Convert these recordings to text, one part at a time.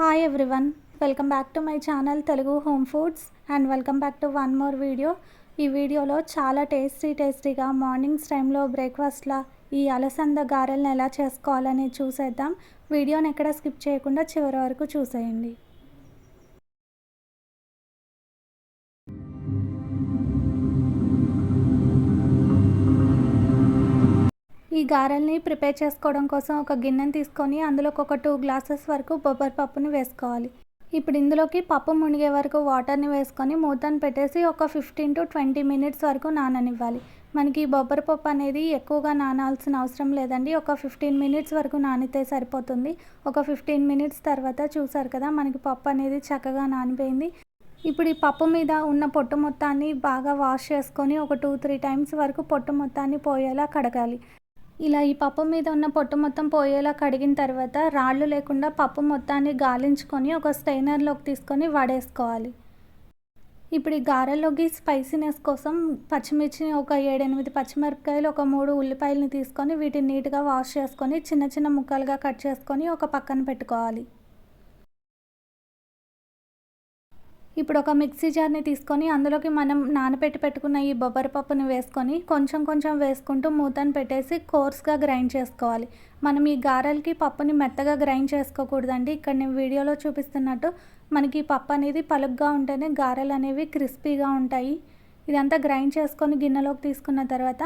Hi everyone welcome back to my channel Telugu home foods and welcome back to one more video ఈ వీడియోలో చాలా tasty టేస్టీగా mornings టైంలో బ్రేక్ఫాస్ట్లా ఈ అలసంద గారెలను ఎలా చేసుకోవాలని చూసేద్దాం. వీడియోని ఎక్కడ స్కిప్ చేయకుండా చివరి వరకు చూసేయండి. ఈ గారెల్ని ప్రిపేర్ చేసుకోవడం కోసం ఒక గిన్నెని తీసుకొని అందులోకి ఒక టూ గ్లాసెస్ వరకు బొబ్బరి పప్పుని వేసుకోవాలి. ఇప్పుడు ఇందులోకి పప్పు మునిగే వరకు వాటర్ని వేసుకొని మూతను పెట్టేసి ఒక ఫిఫ్టీన్ టు ట్వంటీ మినిట్స్ వరకు నాననివ్వాలి. మనకి బొబ్బరి పప్పు అనేది ఎక్కువగా నానాల్సిన అవసరం లేదండి. ఒక ఫిఫ్టీన్ మినిట్స్ వరకు నానితే సరిపోతుంది. ఒక ఫిఫ్టీన్ మినిట్స్ తర్వాత చూసారు కదా మనకి పప్పు అనేది చక్కగా నానిపోయింది. ఇప్పుడు ఈ పప్పు మీద ఉన్న పొట్టు మొత్తాన్ని బాగా వాష్ చేసుకొని ఒక టూ త్రీ టైమ్స్ వరకు పొట్టు మొత్తాన్ని పోయేలా కడగాలి. ఇలా ఈ పప్పు మీద ఉన్న పొట్టు మొత్తం పోయేలా కడిగిన తర్వాత రాళ్ళు లేకుండా పప్పు మొత్తాన్ని గాలించుకొని ఒక స్టైనర్లోకి తీసుకొని వడేసుకోవాలి. ఇప్పుడు ఈ గారెలోకి స్పైసీనెస్ కోసం పచ్చిమిర్చిని ఒక ఏడెనిమిది పచ్చిమిరపకాయలు ఒక మూడు ఉల్లిపాయలని తీసుకొని వీటిని నీట్గా వాష్ చేసుకొని చిన్న చిన్న ముక్కలుగా కట్ చేసుకొని ఒక పక్కన పెట్టుకోవాలి. ఇప్పుడు ఒక మిక్సీ జార్ని తీసుకొని అందులోకి మనం నానబెట్టి పెట్టుకున్న ఈ బొబ్బరి పప్పుని వేసుకొని కొంచెం కొంచెం వేసుకుంటూ మూతను పెట్టేసి కోర్స్గా గ్రైండ్ చేసుకోవాలి. మనం ఈ గారెలకి పప్పుని మెత్తగా గ్రైండ్ చేసుకోకూడదండి. ఇక్కడ నేను వీడియోలో చూపిస్తున్నట్టు మనకి ఈ పప్పు అనేది పలుగ్గా ఉంటేనే గారెలు అనేవి క్రిస్పీగా ఉంటాయి. ఇదంతా గ్రైండ్ చేసుకొని గిన్నెలోకి తీసుకున్న తర్వాత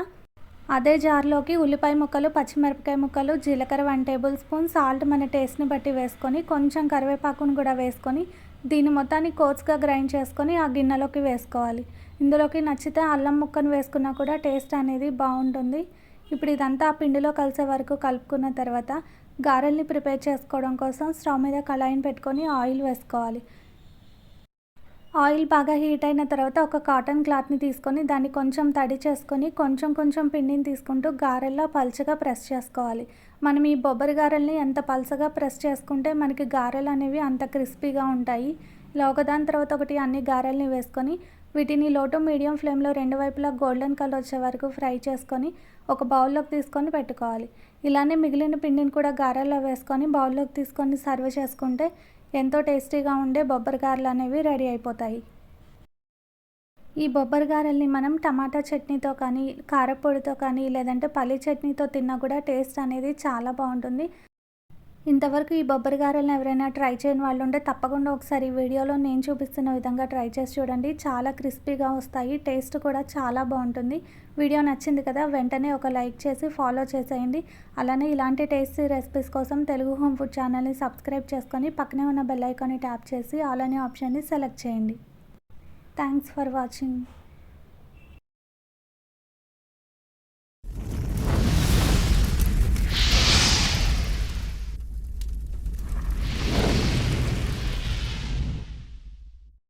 అదే జార్లోకి ఉల్లిపాయ ముక్కలు పచ్చిమిరపకాయ ముక్కలు జీలకర్ర వన్ టేబుల్ స్పూన్ సాల్ట్ మన టేస్ట్ని బట్టి వేసుకొని కొంచెం కరివేపాకును కూడా వేసుకొని దీని మొత్తాన్ని కోచ్గా గ్రైండ్ చేసుకొని ఆ గిన్నెలోకి వేసుకోవాలి. ఇందులోకి నచ్చితే అల్లం ముక్కను వేసుకున్నా కూడా టేస్ట్ అనేది బాగుంటుంది. ఇప్పుడు ఇదంతా ఆ పిండిలో కలిసే వరకు కలుపుకున్న తర్వాత గారెల్ని ప్రిపేర్ చేసుకోవడం కోసం స్టవ్ మీద కళాయిని పెట్టుకొని ఆయిల్ వేసుకోవాలి. ఆయిల్ బాగా హీట్ అయిన తర్వాత ఒక కాటన్ క్లాత్ని తీసుకొని దాన్ని కొంచెం తడి చేసుకొని కొంచెం కొంచెం పిండిని తీసుకుంటూ గారెల్లో పల్చగా ప్రెస్ చేసుకోవాలి. మనం ఈ బొబ్బరి గారెల్ని ఎంత పలసగా ప్రెస్ చేసుకుంటే మనకి గారెలు అనేవి అంత క్రిస్పీగా ఉంటాయి. ఇలా ఒకదాని తర్వాత ఒకటి అన్ని గారెల్ని వేసుకొని వీటిని లోటు మీడియం ఫ్లేమ్లో రెండు వైపులా గోల్డెన్ కలర్ వచ్చే వరకు ఫ్రై చేసుకొని ఒక బౌల్లోకి తీసుకొని పెట్టుకోవాలి. ఇలానే మిగిలిన పిండిని కూడా గారెల్లో వేసుకొని బౌల్లోకి తీసుకొని సర్వ్ చేసుకుంటే ఎంతో టేస్టీగా ఉండే బొబ్బరి గారెలు అనేవి రెడీ అయిపోతాయి. ఈ బొబ్బరిగారల్ని మనం టమాటా చట్నీతో కానీ కారపొడితో కానీ లేదంటే పల్లి చట్నీతో తిన్నా కూడా టేస్ట్ అనేది చాలా బాగుంటుంది. ఇంతవరకు ఈ బొబ్బరి గారెలను ఎవరైనా ట్రై చేయని వాళ్ళు ఉంటే తప్పకుండా ఒకసారి ఈ వీడియోలో నేను చూపిస్తున్న విధంగా ట్రై చేసి చూడండి. చాలా క్రిస్పీగా వస్తాయి. టేస్ట్ కూడా చాలా బాగుంటుంది. వీడియో నచ్చింది కదా వెంటనే ఒక లైక్ చేసి ఫాలో చేసేయండి. అలానే ఇలాంటి టేస్టీ రెసిపీస్ కోసం తెలుగు హోమ్ ఫుడ్ ఛానల్ని సబ్స్క్రైబ్ చేసుకొని పక్కనే ఉన్న బెల్ ఐకాన్ని ట్యాప్ చేసి ఆల్ అనే ఆప్షన్ని సెలెక్ట్ చేయండి. Thanks for watching.